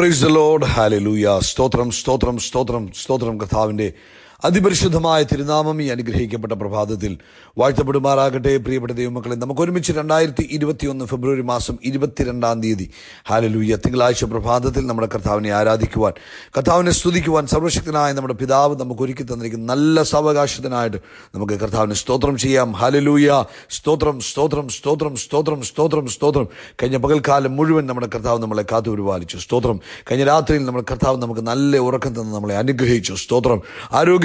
Praise the load hallelujah സ്തോത്രം സ്തോത്രം സ്തോത്രം സ്തോത്രം കർത്താവിന്റെ അതിപരിശുദ്ധമായ തിരുനാമം ഈ അനുഗ്രഹിക്കപ്പെട്ട പ്രഭാതത്തിൽ വാഴ്ത്തപ്പെടുമാറാകട്ടെ പ്രിയപ്പെട്ട ദൈവമക്കളെ. നമുക്ക് ഒരുമിച്ച് രണ്ടായിരത്തി ഇരുപത്തിയൊന്ന് ഫെബ്രുവരി മാസം ഇരുപത്തിരണ്ടാം തീയതി. ഹാലലൂയ തിങ്കളാഴ്ച പ്രഭാതത്തിൽ നമ്മുടെ കർത്താവിനെ ആരാധിക്കുവാൻ കർത്താവിനെ സ്തുതിക്കുവാൻ സർവശക്തനായ നമ്മുടെ പിതാവ് നമുക്ക് ഒരുക്കി തന്നിരിക്കുന്ന നല്ല സാവകാശത്തിനായിട്ട് നമുക്ക് കർത്താവിനെ സ്തോത്രം ചെയ്യാം. ഹാലലൂയ സ്തോത്രം സ്തോത്രം സ്തോത്രം സ്തോത്രം സ്തോത്രം സ്തോത്രം. കഴിഞ്ഞ പകൽക്കാലം മുഴുവൻ നമ്മുടെ കർത്താവ് നമ്മളെ കാത്തു പരിപാലിച്ചു. സ്തോത്രം. കഴിഞ്ഞ രാത്രിയിൽ നമ്മുടെ കർത്താവ് നമുക്ക് നല്ല ഉറക്കം തന്ന് നമ്മളെ അനുഗ്രഹിച്ചു. സ്തോത്രം.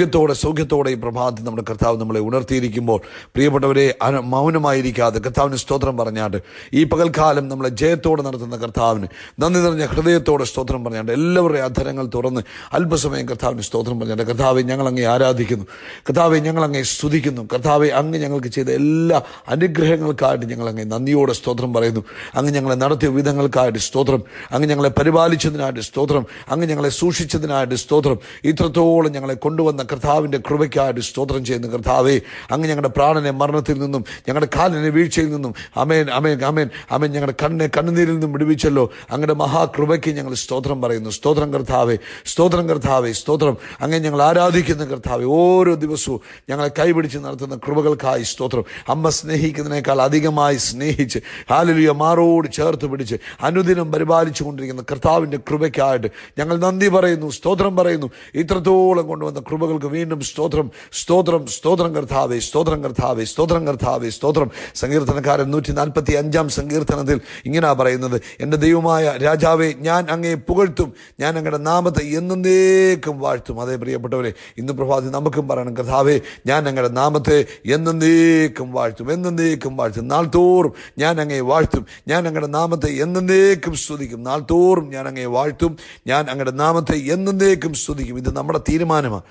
ആരോഗ്യത്തോടെ സൗഖ്യത്തോടെ ഈ പ്രഭാതത്തിൽ നമ്മുടെ കർത്താവ് നമ്മളെ ഉണർത്തിയിരിക്കുമ്പോൾ പ്രിയപ്പെട്ടവരെ മൗനമായിരിക്കാതെ കർത്താവിന് സ്തോത്രം പറഞ്ഞാണ്ട് ഈ പകൽക്കാലം നമ്മളെ ജയത്തോടെ നടത്തുന്ന കർത്താവിന് നന്ദി നിറഞ്ഞ ഹൃദയത്തോടെ സ്തോത്രം പറഞ്ഞാണ്ട് എല്ലാവരുടെയും അധരങ്ങൾ തുറന്ന് അല്പസമയം കർത്താവിന് സ്തോത്രം പറഞ്ഞാണ്ട് കർത്താവെ ഞങ്ങൾ അങ്ങേ ആരാധിക്കുന്നു കർത്താവെ ഞങ്ങൾ അങ്ങേ സ്തുതിക്കുന്നു കർത്താവെ അങ്ങ് ഞങ്ങൾക്ക് ചെയ്ത എല്ലാ അനുഗ്രഹങ്ങൾക്കായിട്ട് ഞങ്ങൾ അങ്ങേ നന്ദിയോടെ സ്തോത്രം പറയുന്നു അങ്ങ് ഞങ്ങളെ നടത്തിയ വിധങ്ങൾക്കായിട്ട് സ്തോത്രം അങ്ങ് ഞങ്ങളെ പരിപാലിച്ചതിനായിട്ട് സ്തോത്രം അങ്ങ് ഞങ്ങളെ സൂക്ഷിച്ചതിനായിട്ട് സ്തോത്രം ഇത്രത്തോളം ഞങ്ങളെ കൊണ്ടുവന്ന കർത്താവിന്റെ കൃപയ്ക്കായിട്ട് സ്തോത്രം ചെയ്യുന്നു കർത്താവേ അങ്ങ് ഞങ്ങളുടെ പ്രാണനെ മരണത്തിൽ നിന്നും ഞങ്ങളുടെ കാലിനെ വീഴ്ചയിൽ നിന്നും അമേൻ അമേൻ അമേൻ അമേൻ ഞങ്ങളുടെ കണ്ണിനെ കണ്ണുനീരിൽ നിന്നും വിടുവിച്ചല്ലോ. അങ്ങയുടെ മഹാകൃപയ്ക്ക് ഞങ്ങൾ സ്തോത്രം പറയുന്നു. സ്തോത്രം കർത്താവേ സ്തോത്രം കർത്താവേ സ്തോത്രം. അങ്ങനെ ഞങ്ങൾ ആരാധിക്കുന്ന കർത്താവേ ഓരോ ദിവസവും ഞങ്ങളെ കൈപിടിച്ച് നടത്തുന്ന കൃപകൾക്കായി സ്തോത്രം. അമ്മ സ്നേഹിക്കുന്നതിനേക്കാൾ അധികമായി സ്നേഹിച്ച് ഹാലലിയ മാറോട് ചേർത്ത് പിടിച്ച് അനുദിനം പരിപാലിച്ചു കൊണ്ടിരിക്കുന്ന കർത്താവിന്റെ കൃപയ്ക്കായിട്ട് ഞങ്ങൾ നന്ദി പറയുന്നു സ്തോത്രം പറയുന്നു. ഇത്രത്തോളം കൊണ്ടുവന്ന കൃപകൾക്ക് വീണ്ടും സ്തോത്രം സ്തോത്രം സ്തോത്രം കർത്താവേ സ്തോത്രം കർത്താവേ സ്തോത്രം കർത്താവേ സ്തോത്രം. സങ്കീർത്തനക്കാരൻ നൂറ്റി നാൽപ്പത്തി അഞ്ചാം സങ്കീർത്തനത്തിൽ ഇങ്ങനെയാ പറയുന്നത് എന്റെ ദൈവമായ രാജാവെ ഞാൻ അങ്ങേ പുകഴ്ത്തും ഞാൻ അങ്ങയുടെ നാമത്തെ എന്നേക്കും വാഴ്ത്തും. അതേ പ്രിയപ്പെട്ടവരെ ഇന്ന് പ്രഭാതി നമുക്കും പറയണം കർത്താവെ ഞാൻ അങ്ങയുടെ നാമത്തെ എന്നേക്കും വാഴ്ത്തും എന്നേക്കും വാഴ്ത്തും. നാൾ തോറും ഞാൻ അങ്ങേ വാഴ്ത്തും ഞാൻ അങ്ങയുടെ നാമത്തെ എന്നേക്കും സ്തുതിക്കും. നാൾ തോറും ഞാൻ അങ്ങേ വാഴ്ത്തും ഞാൻ അങ്ങയുടെ നാമത്തെ എന്നേക്കും സ്തുതിക്കും. ഇത് നമ്മുടെ തീരുമാനമാണ്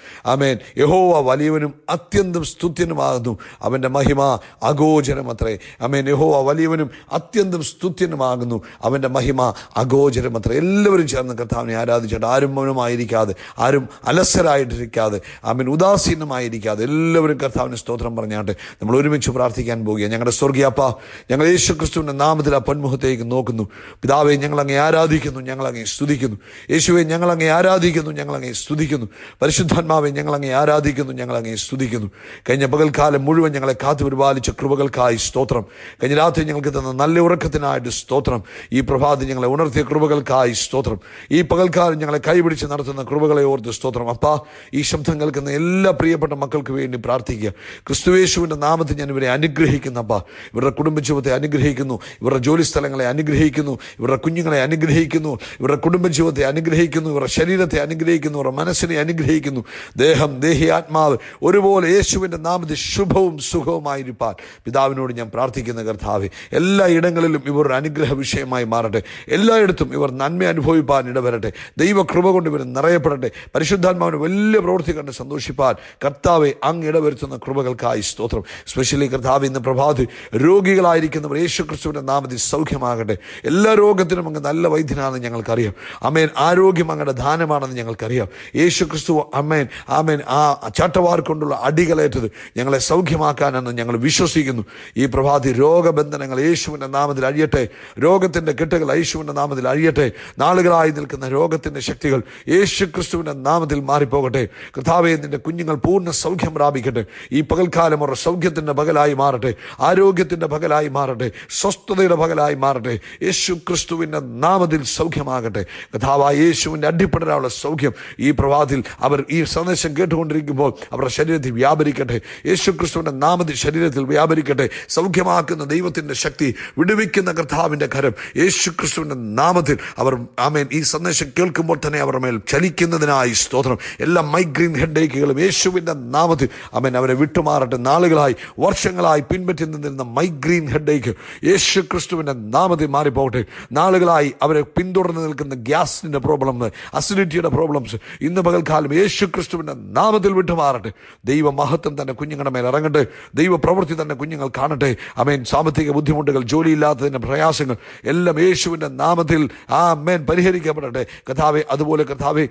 ആമേൻ. യഹോവ വലിയവനും അത്യന്തം സ്തുത്യനുമാകുന്നു. അവന്റെ മഹിമ അഗോചരം അത്രേ ആമേൻ. യഹോവ വലിയവനും അത്യന്തം സ്തുത്യനുമാകുന്നു. അവന്റെ മഹിമ അഗോചരം അത്രേ എല്ലാവരും ചേർന്ന് കർത്താവിനെ ആരാധിച്ചിട്ട് ആരും മൗനമായിരിക്കാതെ ആരും അലസരായിട്ടിരിക്കാതെ ആമേൻ ഉദാസീനമായിരിക്കാതെ എല്ലാവരും കർത്താവിനെ സ്തോത്രം പറഞ്ഞാട്ട് നമ്മൾ ഒരുമിച്ച് പ്രാർത്ഥിക്കാൻ പോകുക ഞങ്ങളുടെ സ്വർഗീയപ്പ ഞങ്ങൾ യേശു ക്രിസ്തുവിന്റെ നാമത്തിൽ ആ പൊന്മുഖത്തേക്ക് നോക്കുന്നു. പിതാവെ ഞങ്ങളങ്ങെ ആരാധിക്കുന്നു ഞങ്ങളങ്ങെ സ്തുതിക്കുന്നു. യേശുവെ ഞങ്ങളങ്ങെ ആരാധിക്കുന്നു ഞങ്ങളങ്ങെ സ്തുതിക്കുന്നു. പരിശുദ്ധാത്മാവെ ഞങ്ങൾ അങ്ങേ ആരാധിക്കുന്നു ഞങ്ങൾ അങ്ങേ സ്തുതിക്കുന്നു. കഴിഞ്ഞ പകൽക്കാലം മുഴുവൻ ഞങ്ങളെ കാത്തു പരിപാലിച്ച കൃപകൾക്കായി സ്തോത്രം. കഴിഞ്ഞ രാത്രി ഞങ്ങൾക്ക് തന്ന നല്ല ഉറക്കത്തിനായിട്ട് സ്തോത്രം. ഈ പ്രഭാതം ഞങ്ങളെ ഉണർത്തിയ കൃപകൾക്കായി സ്തോത്രം. ഈ പകൽക്കാലം ഞങ്ങളെ കൈപിടിച്ച് നടത്തുന്ന കൃപകളെ ഓർത്ത് സ്തോത്രം. അപ്പാ ഈ ശബ്ദം കേൾക്കുന്ന എല്ലാ പ്രിയപ്പെട്ട മക്കൾക്ക് വേണ്ടി പ്രാർത്ഥിക്കുക. ക്രിസ്തുവേശുവിന്റെ നാമത്തിൽ ഞാൻ ഇവരെ അനുഗ്രഹിക്കുന്നു അപ്പാ. ഇവരുടെ കുടുംബജീവിതത്തെ അനുഗ്രഹിക്കുന്നു. ഇവരുടെ ജോലി സ്ഥലങ്ങളെ അനുഗ്രഹിക്കുന്നു. ഇവരുടെ കുഞ്ഞുങ്ങളെ അനുഗ്രഹിക്കുന്നു. ഇവരുടെ കുടുംബജീവിതത്തെ അനുഗ്രഹിക്കുന്നു. ഇവരുടെ ശരീരത്തെ അനുഗ്രഹിക്കുന്നു. ഇവരുടെ മനസ്സിനെ അനുഗ്രഹിക്കുന്നു. ദേഹം ദേഹി ആത്മാവ് ഒരുപോലെ യേശുവിന്റെ നാമത്തിൽ ശുഭവും സുഖവുമായിരിക്കാൻ പിതാവിനോട് ഞാൻ പ്രാർത്ഥിക്കുന്ന കർത്താവെ എല്ലാ ഇടങ്ങളിലും ഇവർ അനുഗ്രഹ വിഷയമായി മാറട്ടെ. എല്ലായിടത്തും ഇവർ നന്മ അനുഭവിപ്പാൻ ഇടവരട്ടെ. ദൈവകൃപ കൊണ്ട് ഇവർ നിറയപ്പെടട്ടെ. പരിശുദ്ധാത്മാവിന് വലിയ പ്രവൃത്തി കണ്ട് സന്തോഷിപ്പാൻ കർത്താവെ അങ്ങ് ഇടവരുത്തുന്ന കൃപകൾക്കായി സ്തോത്രം. സ്പെഷ്യലി കർത്താവ് ഇന്ന് പ്രഭാതി രോഗികളായിരിക്കുന്നവർ യേശു ക്രിസ്തുവിന്റെ നാമത്തിൽ സൗഖ്യമാകട്ടെ. എല്ലാ രോഗത്തിനും അങ്ങ് നല്ല വൈദ്യനാണെന്ന് ഞങ്ങൾക്കറിയാം. അമേൻ. ആരോഗ്യം അങ്ങയുടെ ദാനമാണെന്ന് ഞങ്ങൾക്കറിയാം. യേശു ക്രിസ്തു അമേൻ. ആമേൻ. ആ ചാട്ടവാർ കൊണ്ടുള്ള അടികളേറ്റത് ഞങ്ങളെ സൗഖ്യമാക്കാനെന്ന് ഞങ്ങൾ വിശ്വസിക്കുന്നു. ഈ പ്രഭാതി രോഗബന്ധനങ്ങൾ യേശുവിന്റെ നാമത്തിൽ അഴിയട്ടെ. രോഗത്തിന്റെ കെട്ടുകൾ യേശുവിന്റെ നാമത്തിൽ അഴിയട്ടെ. നാളുകളായി നിൽക്കുന്ന രോഗത്തിന്റെ ശക്തികൾ യേശു ക്രിസ്തുവിന്റെ നാമത്തിൽ മാറിപ്പോകട്ടെ. നിന്റെ കുഞ്ഞുങ്ങൾ പൂർണ സൗഖ്യം പ്രാപിക്കട്ടെ. ഈ പകൽക്കാലം അവരുടെ സൗഖ്യത്തിന്റെ പകലായി മാറട്ടെ. ആരോഗ്യത്തിന്റെ പകലായി മാറട്ടെ. സ്വസ്ഥതയുടെ പകലായി മാറട്ടെ. യേശു ക്രിസ്തുവിന്റെ നാമത്തിൽ സൗഖ്യമാകട്ടെ. കഥാവായ യേശുവിന്റെ അടിപ്പെടാനുള്ള സൗഖ്യം ഈ പ്രഭാതത്തിൽ അവർ ഈ സന്ദേശം കേട്ടുകൊണ്ടിരിക്കുമ്പോൾ അവരുടെ ശരീരത്തിൽ വ്യാപരിക്കട്ടെ. യേശു ക്രിസ്തുവിന്റെ നാമത്തിൽ ശരീരത്തിൽ വ്യാപരിക്കട്ടെ. സൗഖ്യമാക്കുന്ന ദൈവത്തിന്റെ ശക്തി വിടുവിക്കുന്ന കർത്താവിന്റെ കരം യേശു ക്രിസ്തുവിന്റെ നാമത്തിൽ അവർ ആമേൻ. ഈ സന്ദേശം കേൾക്കുമ്പോൾ തന്നെ അവരുടെ മേൽ ചലിക്കുന്നതിനായി സ്തോത്രം. എല്ലാ മൈഗ്രീൻ ഹെഡേക്കുകളും യേശുവിന്റെ നാമത്തിൽ അവൻ അവരെ വിട്ടുമാറട്ടെ. നാളുകളായി വർഷങ്ങളായി പിൻപറ്റി നിന്നിരുന്ന മൈഗ്രീൻ ഹെഡേക്ക് യേശു ക്രിസ്തുവിന്റെ നാമത്തിൽ മാറിപ്പോകട്ടെ. നാളുകളായി അവരെ പിന്തുടർന്ന് നിൽക്കുന്ന ഗ്യാസിന്റെ പ്രോബ്ലംസ് അസിഡിറ്റിയുടെ പ്രോബ്ലംസ് ഇന്ന് പകൽക്കാലം യേശു ക്രിസ്തുവിന്റെ നാമത്തിൽ വിട്ടുമാറട്ടെ. ദൈവ മഹത്വം തന്നെ കുഞ്ഞുങ്ങളുടെ മേൽ ഇറങ്ങട്ടെ. ദൈവ പ്രവൃത്തി തന്നെ കുഞ്ഞുങ്ങൾ കാണട്ടെ. അമേൻ സാമ്പത്തിക ബുദ്ധിമുട്ടുകൾ ജോലിയില്ലാത്തതിന്റെ പ്രയാസങ്ങൾ എല്ലാം യേശുവിന്റെ നാമത്തിൽ ആ അമ്മേൻ പരിഹരിക്കപ്പെടട്ടെ. കഥാവെ അതുപോലെ കഥാവെ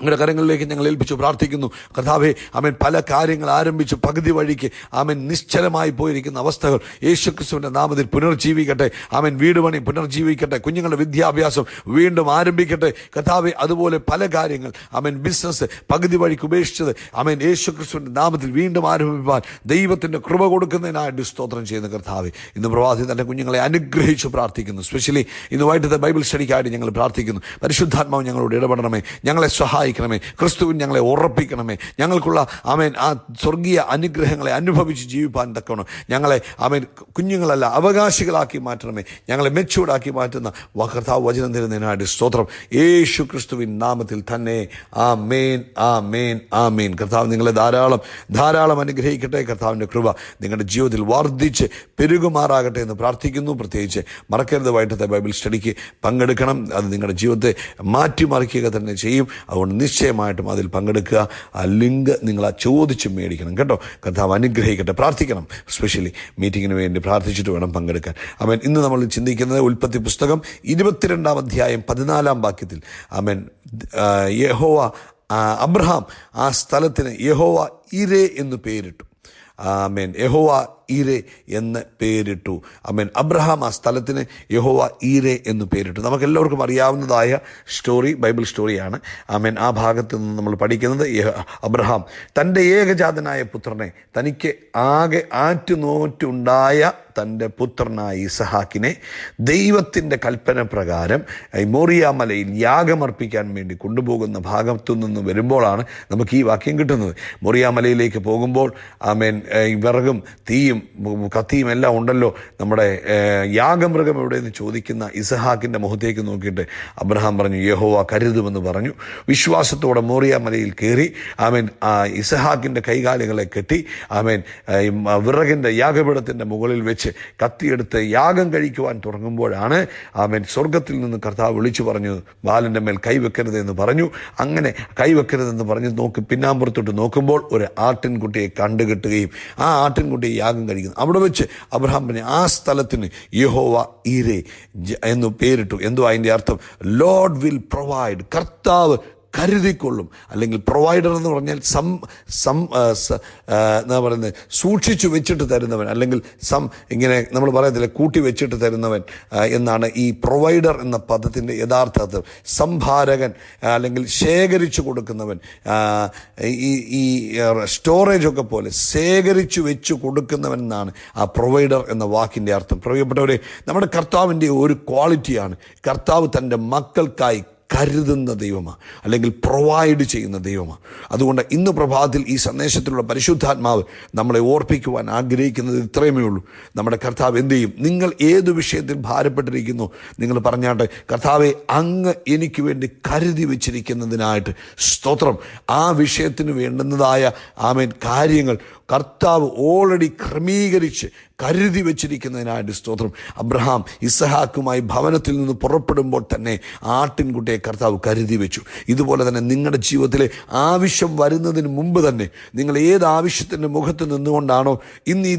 അങ്ങയുടെ കരങ്ങളിലേക്ക് ഞങ്ങൾ ഏൽപ്പിച്ചു പ്രാർത്ഥിക്കുന്നു. കർത്താവെ അവൻ പല കാര്യങ്ങൾ ആരംഭിച്ചു പകുതി വഴിക്ക് അവൻ നിശ്ചലമായി പോയിരിക്കുന്ന അവസ്ഥകൾ യേശുക്രിസ്തുവിന്റെ നാമത്തിൽ പുനർജീവിക്കട്ടെ. അവൻ വീട് പണി പുനർജീവിക്കട്ടെ. കുഞ്ഞുങ്ങളുടെ വിദ്യാഭ്യാസം വീണ്ടും ആരംഭിക്കട്ടെ. കർത്താവെ അതുപോലെ പല കാര്യങ്ങൾ അവൻ ബിസിനസ് പകുതി വഴിക്ക് ഉപേക്ഷിച്ചത് അവൻ യേശുക്രിസ്തുവിന്റെ നാമത്തിൽ വീണ്ടും ആരംഭിപ്പാൻ ദൈവത്തിന്റെ കൃപ കൊടുക്കുന്നതിനായിട്ട് സ്തോത്രം ചെയ്യുന്ന കർത്താവെ. ഇന്ന് പ്രവാസി തന്നെ കുഞ്ഞുങ്ങളെ അനുഗ്രഹിച്ചു പ്രാർത്ഥിക്കുന്നു. സ്പെഷ്യലി ഇന്ന് വൈകിട്ടത്തെ ബൈബിൾ സ്റ്റഡിക്കായിട്ട് ഞങ്ങൾ പ്രാർത്ഥിക്കുന്നു. പരിശുദ്ധാത്മാവ് ഞങ്ങളോട് ഇടപെടണമേ. ഞങ്ങളെ സഹായിക്കണമേ. ക്രിസ്തുവിൻ ഞങ്ങളെ ഉറപ്പിക്കണമേ. ഞങ്ങൾക്കുള്ള ആമേൻ ആ സ്വർഗീയ അനുഗ്രഹങ്ങളെ അനുഭവിച്ച് ജീവിപ്പാൻ തക്കണം ഞങ്ങളെ ആമേൻ കുഞ്ഞുങ്ങളല്ല അവകാശികളാക്കി മാറ്റണമേ. ഞങ്ങളെ മെച്ചൂർഡാക്കി മാറ്റുന്ന കർത്താവ് വചനം തരുന്നതിനായിട്ട് സ്തോത്രം. യേശു ക്രിസ്തുവിൻ നാമത്തിൽ തന്നെ ആ മേൻ ആ മേൻ ആ മേൻ കർത്താവ് നിങ്ങളെ ധാരാളം ധാരാളം അനുഗ്രഹിക്കട്ടെ. കർത്താവിന്റെ കൃപ നിങ്ങളുടെ ജീവിതത്തിൽ വർദ്ധിച്ച് പെരുകുമാറാകട്ടെ എന്ന് പ്രാർത്ഥിക്കുന്നു. പ്രത്യേകിച്ച് മറക്കരുത്. വൈകിട്ടത്തെ ബൈബിൾ സ്റ്റഡിക്ക് പങ്കെടുക്കണം. അത് നിങ്ങളുടെ ജീവിതത്തെ മാറ്റിമറിക്കുക തന്നെ ചെയ്യും. അതുകൊണ്ട് നിശ്ചയമായിട്ടും അതിൽ പങ്കെടുക്കുക. ആ ലിങ്ക് നിങ്ങൾ ആ ചോദിച്ച് മേടിക്കണം കേട്ടോ. കർത്താവ് അനുഗ്രഹിക്കട്ടെ. പ്രാർത്ഥിക്കണം. സ്പെഷ്യലി മീറ്റിങ്ങിന് വേണ്ടി പ്രാർത്ഥിച്ചിട്ട് വേണം പങ്കെടുക്കാൻ. അവൻ ഇന്ന് നമ്മൾ ചിന്തിക്കുന്നത് ഉൽപ്പത്തി പുസ്തകം ഇരുപത്തിരണ്ടാം അധ്യായം പതിനാലാം വാക്യത്തിൽ. അവൻ യഹോവ അബ്രഹാം ആ സ്ഥലത്തിന് യഹോവ ഇരേ എന്ന് പേരിട്ടു. ആമേൻ യഹോവ ഈരെ എന്ന് പേരിട്ടു. അമേൻ. അബ്രഹാം ആ സ്ഥലത്തിന് യഹോവ ഈരെ എന്ന് പേരിട്ടു. നമുക്ക് എല്ലാവർക്കും അറിയാവുന്നതായ സ്റ്റോറി ബൈബിൾ സ്റ്റോറിയാണ്. ആമേൻ ആ ഭാഗത്ത് നിന്ന് നമ്മൾ പഠിക്കുന്നത് അബ്രഹാം. തന്റെ ഏകജാതനായ പുത്രനെ തനിക്ക് ആകെ ആറ്റുനോറ്റുണ്ടായ തന്റെ പുത്രനായ ഇസഹാക്കിനെ ദൈവത്തിന്റെ കൽപ്പന പ്രകാരം ഈ മോറിയ മലയിൽ യാഗമർപ്പിക്കാൻ വേണ്ടി കൊണ്ടുപോകുന്ന ഭാഗത്തു നിന്ന് വരുമ്പോഴാണ് നമുക്ക് ഈ വാക്യം കിട്ടുന്നത്. മോറിയാമലയിലേക്ക് പോകുമ്പോൾ ആമേൻ വിറകും തീയും കത്തിയും എല്ലാം ഉണ്ടല്ലോ. നമ്മുടെ യാഗമൃഗം എവിടെയെന്ന് ചോദിക്കുന്ന ഇസഹാക്കിന്റെ മുഖത്തേക്ക് നോക്കിയിട്ട് അബ്രഹാം പറഞ്ഞു യഹോവ കരുതുമെന്ന് പറഞ്ഞു. വിശ്വാസത്തോടെ മോറിയ മലയിൽ കയറി ആമേൻ ഇസഹാക്കിന്റെ കൈകാലുകളെ കെട്ടി ആമേൻ വിറകിന്റെ യാഗപീഠത്തിന്റെ മുകളിൽ വെച്ച് കത്തിയെടുത്ത് യാഗം കഴിക്കുവാൻ തുടങ്ങുമ്പോഴാണ് ആമേൻ സ്വർഗത്തിൽ നിന്ന് കർത്താവ് വിളിച്ചു പറഞ്ഞു ബാലന്റെ മേൽ കൈവെക്കരുത് എന്ന് പറഞ്ഞു. അങ്ങനെ കൈവെക്കരുതെന്ന് പറഞ്ഞ് നോക്കി പിന്നാമ്പുറത്തോട്ട് നോക്കുമ്പോൾ ഒരു ആട്ടിൻകുട്ടിയെ കണ്ടുകെട്ടുകയും ആ ആട്ടിൻകുട്ടിയെ യാഗം കഴിക്കുന്നു. അവിടെ വെച്ച് അബ്രഹാം പറഞ്ഞു ആ സ്ഥലത്തിന് യഹോവ ജ- എന്ന് പേരിട്ടു. എന്തോ അതിന്റെ അർത്ഥം? Lord will provide. കർത്താവ് കരുതിക്കൊള്ളും. അല്ലെങ്കിൽ പ്രൊവൈഡർ എന്ന് പറഞ്ഞാൽ സം സം എന്താ പറയുന്നത് സൂക്ഷിച്ചു വെച്ചിട്ട് തരുന്നവൻ അല്ലെങ്കിൽ സം ഇങ്ങനെ നമ്മൾ പറയത്തില്ല കൂട്ടി വെച്ചിട്ട് തരുന്നവൻ എന്നാണ് ഈ പ്രൊവൈഡർ എന്ന പദത്തിന്റെ യഥാർത്ഥത്തിൽ സംഭാരകൻ അല്ലെങ്കിൽ ശേഖരിച്ചു കൊടുക്കുന്നവൻ ഈ ഈ സ്റ്റോറേജ് ഒക്കെ പോലെ ശേഖരിച്ചു വെച്ചു കൊടുക്കുന്നവൻ എന്നാണ് ആ പ്രൊവൈഡർ എന്ന വാക്കിന്റെ അർത്ഥം. പ്രിയപ്പെട്ടവരെ നമ്മുടെ കർത്താവിന്റെ ഒരു ക്വാളിറ്റിയാണ് കർത്താവ് തന്റെ മക്കൾക്കായി കരുതുന്ന ദൈവമാണ് അല്ലെങ്കിൽ പ്രൊവൈഡ് ചെയ്യുന്ന ദൈവമാണ് അതുകൊണ്ട് ഇന്ന് പ്രഭാതത്തിൽ ഈ സന്ദേശത്തിലുള്ള പരിശുദ്ധാത്മാവ് നമ്മളെ ഓർപ്പിക്കുവാൻ ആഗ്രഹിക്കുന്നത് ഇത്രയുമേ ഉള്ളൂ. നമ്മുടെ കർത്താവ് എന്ത് ചെയ്യും? നിങ്ങൾ ഏത് വിഷയത്തിൽ ഭാരപ്പെട്ടിരിക്കുന്നു? നിങ്ങൾ പറഞ്ഞാട്ടെ കർത്താവെ അങ്ങ് എനിക്ക് വേണ്ടി കരുതി വെച്ചിരിക്കുന്നതിനായിട്ട് സ്തോത്രം. ആ വിഷയത്തിന് വേണ്ടുന്നതായ ആമേൻ കാര്യങ്ങൾ കർത്താവ് ഓൾറെഡി ക്രമീകരിച്ച് കരുതി വെച്ചിരിക്കുന്നതിനായിട്ട് സ്തോത്രം. അബ്രഹാം ഇസഹാക്കുമായി ഭവനത്തിൽ നിന്ന് പുറപ്പെടുമ്പോൾ തന്നെ ആട്ടിൻകുട്ടിയെ കർത്താവ് കരുതി വെച്ചു. ഇതുപോലെ തന്നെ നിങ്ങളുടെ ജീവിതത്തിലെ ആവശ്യം വരുന്നതിന് മുമ്പ് തന്നെ നിങ്ങൾ ഏത് ആവശ്യത്തിന്റെ മുഖത്ത് നിന്നുകൊണ്ടാണോ ഇന്ന് ഈ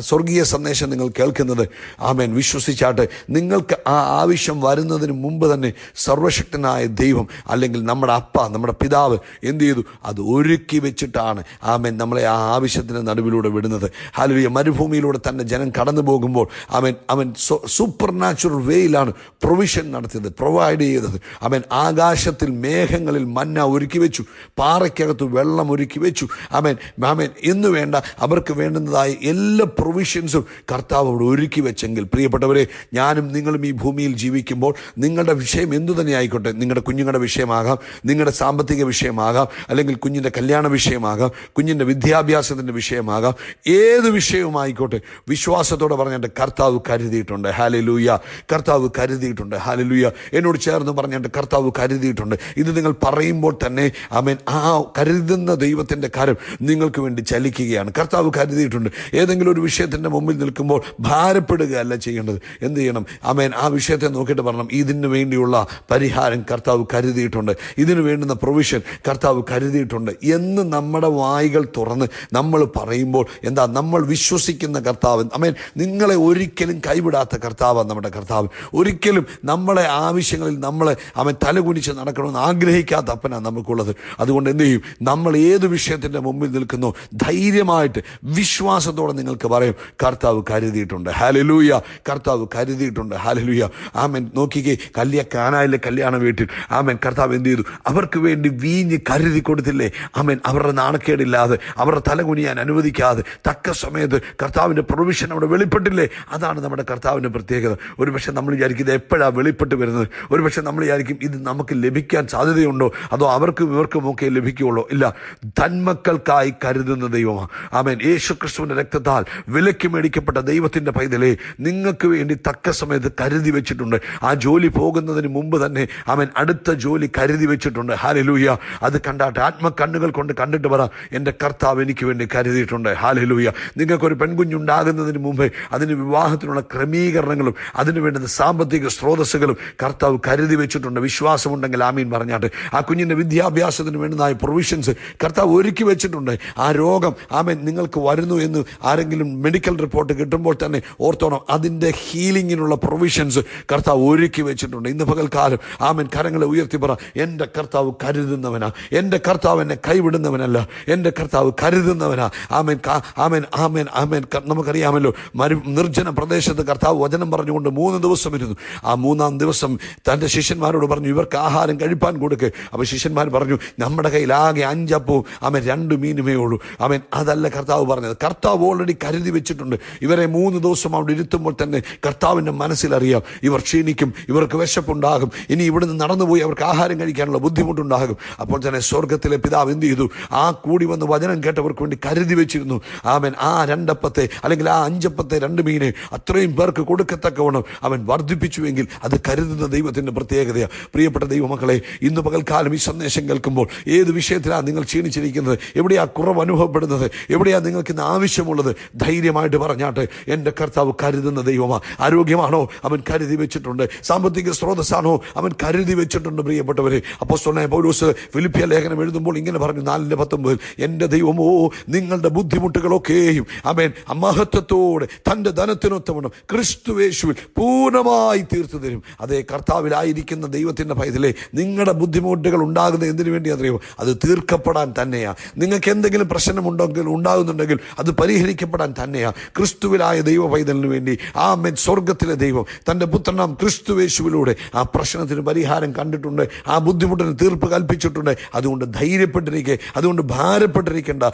സ്വർഗീയ സന്ദേശം നിങ്ങൾ കേൾക്കുന്നത് ആമേൻ. വിശ്വസിച്ചാട്ട് നിങ്ങൾക്ക് ആ ആവശ്യം വരുന്നതിന് മുമ്പ് തന്നെ സർവശക്തനായ ദൈവം അല്ലെങ്കിൽ നമ്മുടെ അപ്പ നമ്മുടെ പിതാവ് എന്ത് ചെയ്തു? അത് ഒരുക്കി വെച്ചിട്ടാണ് ആമേൻ നമ്മളെ ആ ആവശ്യത്തിന് നടുവിലൂടെ വിടുന്നത്. ഹാലുവിയ മരുഭൂമിയിലൂടെ തന്നെ ജനം കടന്നു പോകുമ്പോൾ അവൻ അവൻ സൂപ്പർ നാച്ചുറൽ വേയിലാണ് പ്രൊവിഷൻ നടത്തിയത് പ്രൊവൈഡ് ചെയ്തത്. അവൻ ആകാശത്തിൽ മേഘങ്ങളിൽ മന്ന ഒരുക്കി വെച്ചു പാറയ്ക്കകത്ത് വെള്ളം ഒരുക്കി വെച്ചു. അവൻ അവൻ എന്നു വേണ്ട അവർക്ക് വേണ്ടുന്നതായ എല്ലാ പ്രൊവിഷൻസും കർത്താവ് അവിടെ ഒരുക്കി വെച്ചെങ്കിൽ. പ്രിയപ്പെട്ടവരെ ഞാനും നിങ്ങളും ഈ ഭൂമിയിൽ ജീവിക്കുമ്പോൾ നിങ്ങളുടെ വിഷയം എന്തു തന്നെ ആയിക്കോട്ടെ നിങ്ങളുടെ കുഞ്ഞുങ്ങളുടെ വിഷയമാകാം നിങ്ങളുടെ സാമ്പത്തിക വിഷയമാകാം അല്ലെങ്കിൽ കുഞ്ഞിന്റെ കല്യാണ വിഷയമാകാം കുഞ്ഞിന്റെ വിദ്യാഭ്യാസത്തിന്റെ വിഷയമാകാം. ഏത് വിഷയവുമായിക്കോട്ടെ വിശ്വാസത്തോടെ പറഞ്ഞിട്ട് കർത്താവ് കരുതിയിട്ടുണ്ട്. ഹാലലൂയ കർത്താവ് കരുതിയിട്ടുണ്ട്. ഹാലലൂയ എന്നോട് ചേർന്ന് പറഞ്ഞിട്ട് കർത്താവ് കരുതിയിട്ടുണ്ട്. ഇത് നിങ്ങൾ പറയുമ്പോൾ തന്നെ ആമേൻ ആ കരുതുന്ന ദൈവത്തിന്റെ കരം നിങ്ങൾക്ക് വേണ്ടി ചലിക്കുകയാണ്. കർത്താവ് കരുതിയിട്ടുണ്ട്. ഏതെങ്കിലും ഒരു വിഷയത്തിന്റെ മുമ്പിൽ നിൽക്കുമ്പോൾ ഭാരപ്പെടുകയല്ല ചെയ്യേണ്ടത്. എന്ത് ചെയ്യണം? അമേൻ ആ വിഷയത്തെ നോക്കിയിട്ട് പറയണം. ഇതിന് വേണ്ടിയുള്ള പരിഹാരം കർത്താവ് കരുതിയിട്ടുണ്ട്. ഇതിനു വേണ്ടുന്ന പ്രൊവിഷൻ കർത്താവ് കരുതിയിട്ടുണ്ട്. എന്ന് നമ്മുടെ വായികൾ തുറന്ന് നമ്മൾ പറയുമ്പോൾ എന്താ നമ്മൾ വിശ്വസിക്കുന്ന കർത്താവ്. കർത്താവ് അമേൻ നിങ്ങളെ ഒരിക്കലും കൈവിടാത്ത കർത്താവാണ് നമ്മുടെ കർത്താവ്. ഒരിക്കലും നമ്മളെ ആവശ്യങ്ങളിൽ നമ്മളെ അവൻ തലകുനിച്ച് നടക്കണമെന്ന് ആഗ്രഹിക്കാത്ത അപ്പനാണ് നമുക്കുള്ളത്. അതുകൊണ്ട് എന്ത് ചെയ്യും? നമ്മൾ ഏത് വിഷയത്തിന്റെ മുമ്പിൽ നിൽക്കുന്നു ധൈര്യമായിട്ട് വിശ്വാസത്തോടെ നിങ്ങൾക്ക് പറയും കർത്താവ് കരുതിയിട്ടുണ്ട്. ഹാലലൂയ കർത്താവ് കരുതിയിട്ടുണ്ട്. ഹാലലൂയ ആമൻ നോക്കിക്കേ കല്യ കാനായിലെ കല്യാണ വീട്ടിൽ. ആമൻ കർത്താവ് എന്ത് ചെയ്തു? അവർക്ക് വേണ്ടി വീഞ്ഞ് കരുതി കൊടുത്തില്ലേ? ആമൻ അവരുടെ നാണക്കേടില്ലാതെ അവരുടെ തലകുനിയാൻ അനുവദിക്കാതെ തക്ക സമയത്ത് കർത്താവിന്റെ പ്രൊവിഷൻ അവിടെ വെളിപ്പെട്ടില്ലേ? അതാണ് നമ്മുടെ കർത്താവിന്റെ പ്രത്യേകത. ഒരു പക്ഷേ നമ്മൾ വിചാരിക്കും ഇത് എപ്പോഴാണ് വെളിപ്പെട്ട് വരുന്നത്? ഒരു പക്ഷേ നമ്മൾ വിചാരിക്കും ഇത് നമുക്ക് ലഭിക്കാൻ സാധ്യതയുണ്ടോ? അതോ അവർക്കും ഇവർക്കും ഒക്കെ ലഭിക്കുകയുള്ളൂ ഇല്ല. തന്മക്കൾക്കായി കരുതുന്ന ദൈവമാണ്. ആമേൻ. യേശു ക്രിസ്തുവിന്റെ രക്തത്താൽ വിലയ്ക്ക് മേടിക്കപ്പെട്ട ദൈവത്തിന്റെ പൈതലെ നിങ്ങൾക്ക് വേണ്ടി തക്ക സമയത്ത് കരുതി വെച്ചിട്ടുണ്ട്. ആ ജോലി പോകുന്നതിന് മുമ്പ് തന്നെ അവൻ അടുത്ത ജോലി കരുതി വെച്ചിട്ടുണ്ട്. ഹാലലൂയ അത് കണ്ടാട്ടെ ആത്മക്കണ്ണുകൾ കൊണ്ട് കണ്ടിട്ട് പറ എന്റെ കർത്താവ് എനിക്ക് വേണ്ടി കരുതിയിട്ടുണ്ട് ഹാലലൂയ നിങ്ങൾക്കൊരു പെൺകുഞ്ഞുണ്ടാകുന്നതിന് മുമ്പേ അതിന് വിവാഹത്തിനുള്ള ക്രമീകരണങ്ങളും അതിന് വേണ്ടുന്ന സാമ്പത്തിക സ്രോതസ്സുകളും കർത്താവ് കരുതി വെച്ചിട്ടുണ്ട്. വിശ്വാസമുണ്ടെങ്കിൽ ആമീൻ പറഞ്ഞാട്ട്. ആ കുഞ്ഞിന്റെ വിദ്യാഭ്യാസത്തിന് വേണ്ടുന്നതായ പ്രൊവിഷൻസ് കർത്താവ് ഒരുക്കി വെച്ചിട്ടുണ്ട്. ആ രോഗം ആമേൻ നിങ്ങൾക്ക് വരുന്നു എന്ന് ആരെങ്കിലും മെഡിക്കൽ റിപ്പോർട്ട് കിട്ടുമ്പോൾ തന്നെ ഓർത്തോണം. അതിന്റെ ഹീലിങ്ങിനുള്ള പ്രൊവിഷൻസ് കർത്താവ് ഒരുക്കി വെച്ചിട്ടുണ്ട്. ഇന്ന് പകൽക്കാലം ആമൻ കരങ്ങളെ ഉയർത്തി പറ. എന്റെ കർത്താവ് കരുതുന്നവനാ. എന്റെ കർത്താവ് എന്നെ കൈവിടുന്നവനല്ല. എന്റെ കർത്താവ് കരുതുന്നവനാ. ആമേൻ ആമേൻ ആമേൻ ആമേൻ നമുക്കറിയാമല്ലോ മരു നിർജന പ്രദേശത്ത് കർത്താവ് വചനം പറഞ്ഞുകൊണ്ട് മൂന്ന് ദിവസം ഇരുന്നു. ആ മൂന്നാം ദിവസം തന്റെ ശിഷ്യന്മാരോട് പറഞ്ഞു ഇവർക്ക് ആഹാരം കഴിപ്പാൻ കൊടുക്കുക അപ്പോൾ ശിഷ്യന്മാർ പറഞ്ഞു നമ്മുടെ കയ്യിൽ ആകെ അഞ്ചപ്പവും അവൻ രണ്ട് മീനുമേ ഉള്ളൂ. ആമേൻ അതല്ല കർത്താവ് പറഞ്ഞത്. കർത്താവ് ഓൾറെഡി കരുതി വെച്ചിട്ടുണ്ട്. ഇവരെ മൂന്ന് ദിവസം അവിടെ ഇരുത്തുമ്പോൾ തന്നെ കർത്താവിന്റെ മനസ്സിലറിയാം ഇവർ ക്ഷീണിക്കും ഇവർക്ക് വിശപ്പുണ്ടാകും. ഇനി ഇവിടുന്ന് നടന്നുപോയി അവർക്ക് ആഹാരം കഴിക്കാനുള്ള ബുദ്ധിമുട്ടുണ്ടാകും. അപ്പോൾ തന്നെ സ്വർഗത്തിലെ പിതാവ് എന്ത് ചെയ്തു? ആ കൂടി വന്ന് വചനം കേട്ടവർക്ക് വേണ്ടി കരുതി വെച്ചിരുന്നു. ആമൻ ആ രണ്ടപ്പത്തെ അല്ലെങ്കിൽ ആ അഞ്ചപ്പത്തെ രണ്ട് മീനെ അത്രയും പേർക്ക് കൊടുക്കത്തക്കവണ്ണം അവൻ വർദ്ധിപ്പിച്ചുവെങ്കിൽ അത് കരുതുന്ന ദൈവത്തിന്റെ പ്രത്യേകതയാണ് പ്രിയപ്പെട്ട ദൈവമക്കളെ ഇന്ന് പകൽക്കാലം ഈ സന്ദേശം കേൾക്കുമ്പോൾ ഏത് വിഷയത്തിലാണ് നിങ്ങൾ ക്ഷീണിച്ചിരിക്കുന്നത്? എവിടെയാ കുറവ് അനുഭവപ്പെടുന്നത്? എവിടെയാ നിങ്ങൾക്ക് ഇന്ന് ആവശ്യമുള്ളത്? ധൈര്യമായിട്ട് പറഞ്ഞാട്ട് എന്റെ കർത്താവ് കരുതുന്ന ദൈവമാണ് ആരോഗ്യമാണോ? അവൻ കരുതി വെച്ചിട്ടുണ്ട്. സാമ്പത്തിക സ്രോതസ്സാണോ? അവൻ കരുതി വെച്ചിട്ടുണ്ട് പ്രിയപ്പെട്ടവരെ. അപ്പോൾ പൗലോസ് ഫിലിപ്പിയ ലേഖനം എഴുതുമ്പോൾ ഇങ്ങനെ പറഞ്ഞു നാലിന്റെ പത്തൊമ്പതിൽ എന്റെ ദൈവമോ നിങ്ങളുടെ ബുദ്ധിമുട്ടുകളൊക്കെയും അമേൻ മഹത്വത്തോടെ തന്റെ ധനത്തിനൊത്തവണ്ണം ക്രിസ്തുവേശുവിൽ പൂർണമായി തീർത്തു തരും. അതേ കർത്താവിലായിരിക്കുന്ന ദൈവത്തിന്റെ ഭയത്തിലെ നിങ്ങളുടെ ബുദ്ധിമുട്ടുകൾ ഉണ്ടാകുന്നത് എന്തിനു വേണ്ടി അറിയോ അത് തീർക്കപ്പെടാൻ തന്നെയാണ് നിങ്ങൾക്ക് എന്തെങ്കിലും പ്രശ്നമുണ്ടെങ്കിൽ ഉണ്ടാകുന്നുണ്ടെങ്കിൽ അത് പരിഹരിക്കപ്പെടാൻ തന്നെയാണ് ക്രിസ്തുവിലായ ദൈവ പൈതലിന് വേണ്ടി ആ മെൻ സ്വർഗത്തിലെ ദൈവം തന്റെ പുത്രനാം ക്രിസ്തുവേശുവിലൂടെ ആ പ്രശ്നത്തിന് പരിഹാരം കണ്ടിട്ടുണ്ട് ആ ബുദ്ധിമുട്ടിന് തീർപ്പ് കൽപ്പിച്ചിട്ടുണ്ട്. അതുകൊണ്ട് ധൈര്യപ്പെട്ടിരിക്കെ അതുകൊണ്ട് ഭാരപ്പെട്ടിരിക്കേണ്ട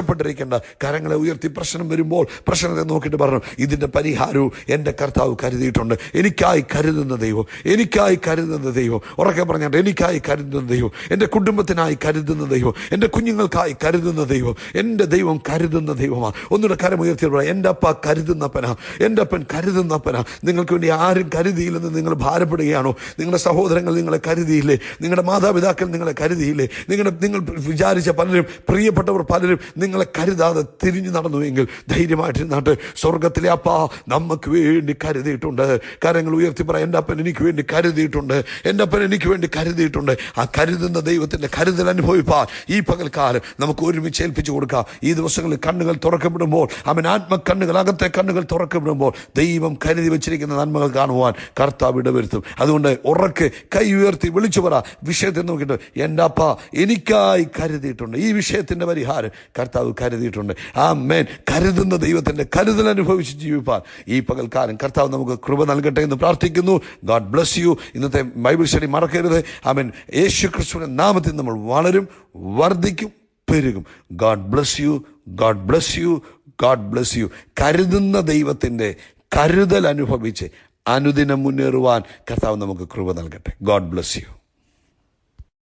നിരാശപ്പെട്ടിരിക്കേണ്ട കരങ്ങളെ ഉയർത്തി പ്രശ്നം വരുമ്പോൾ പ്രശ്നത്തെ നോക്കിയിട്ട് പറഞ്ഞു ഇതിന്റെ പരിഹാരവും എന്റെ കർത്താവ് കരുതിയിട്ടുണ്ട്. എനിക്കായി കരുതുന്ന ദൈവം എനിക്കായി കരുതുന്ന ദൈവം. ഉറക്കെ പറഞ്ഞാൽ എനിക്കായി കരുതുന്ന ദൈവം എന്റെ കുടുംബത്തിനായി കരുതുന്ന ദൈവം എന്റെ കുഞ്ഞുങ്ങൾക്കായി കരുതുന്ന ദൈവം എന്റെ ദൈവം കരുതുന്ന ദൈവമാണ്. ഒന്നുകൂടെ കരം ഉയർത്തി എന്റെ അപ്പ കരുതുന്നപ്പനാ എന്റെ അപ്പൻ കരുതുന്നപ്പനാ. നിങ്ങൾക്ക് വേണ്ടി ആരും കരുതിയില്ലെന്ന് നിങ്ങൾ ഭാരപ്പെടുകയാണോ? നിങ്ങളുടെ സഹോദരങ്ങൾ നിങ്ങളെ കരുതിയില്ലേ? നിങ്ങളുടെ മാതാപിതാക്കൾ നിങ്ങളെ കരുതിയില്ലേ? നിങ്ങളുടെ നിങ്ങൾ വിചാരിച്ച പലരും പ്രിയപ്പെട്ടവർ പലരും നിങ്ങളെ കരുതാതെ തിരിഞ്ഞു നടന്നുവെങ്കിൽ ധൈര്യമായിട്ട് ധൈര്യമായിട്ടിരുന്നാട്ട് സ്വർഗത്തിലെ അപ്പ നമുക്ക് വേണ്ടി കരുതിയിട്ടുണ്ട്. കരങ്ങൾ ഉയർത്തി പറ എന്റെ അപ്പൻ എനിക്ക് വേണ്ടി കരുതിയിട്ടുണ്ട്. എന്റെ അപ്പൻ എനിക്ക് വേണ്ടി കരുതിയിട്ടുണ്ട്. ആ കരുതുന്ന ദൈവത്തിന്റെ കരുതൽ അനുഭവിപ്പാൻ ഈ പകൽക്കാലം നമുക്ക് ഒരുമിച്ച് ഏൽപ്പിച്ചു കൊടുക്കാം. ഈ ദിവസങ്ങളിൽ കണ്ണുകൾ തുറക്കപ്പെടുമ്പോൾ അവൻ ആത്മക്കണ്ണുകൾ അകത്തെ കണ്ണുകൾ തുറക്കപ്പെടുമ്പോൾ ദൈവം കരുതി വെച്ചിരിക്കുന്ന നന്മകൾ കാണുവാൻ കർത്താവ് ഇടവരുത്തും. അതുകൊണ്ട് ഉറക്ക് കൈ ഉയർത്തി വിളിച്ചു പറ. വിഷയത്തിൽ നോക്കിയിട്ട് എന്റെ അപ്പ എനിക്കായി കരുതിയിട്ടുണ്ട്. ഈ വിഷയത്തിന്റെ പരിഹാരം കർത്താവ് കരുതിയിട്ടുണ്ട്. ആ മേൻ കരുതുന്ന ദൈവത്തിന്റെ കരുതൽ അനുഭവിച്ച് ജീവിപ്പാൻ ഈ പകൽക്കാലം കർത്താവ് നമുക്ക് കൃപ നൽകട്ടെ എന്ന് പ്രാർത്ഥിക്കുന്നു. ഗാഡ് ബ്ലസ് യു ഇന്നത്തെ ബൈബിൾ സ്റ്റഡി മറക്കരുത്. അവൻ യേശു ക്രിസ്തുവിന്റെ നാമത്തിൽ നമ്മൾ വളരും വർദ്ധിക്കും പെരുകും. God bless you God bless you God bless you കരുതുന്ന ദൈവത്തിന്റെ കരുതൽ അനുഭവിച്ച് അനുദിനം മുന്നേറുവാൻ കർത്താവ് നമുക്ക് കൃപ നൽകട്ടെ. God bless you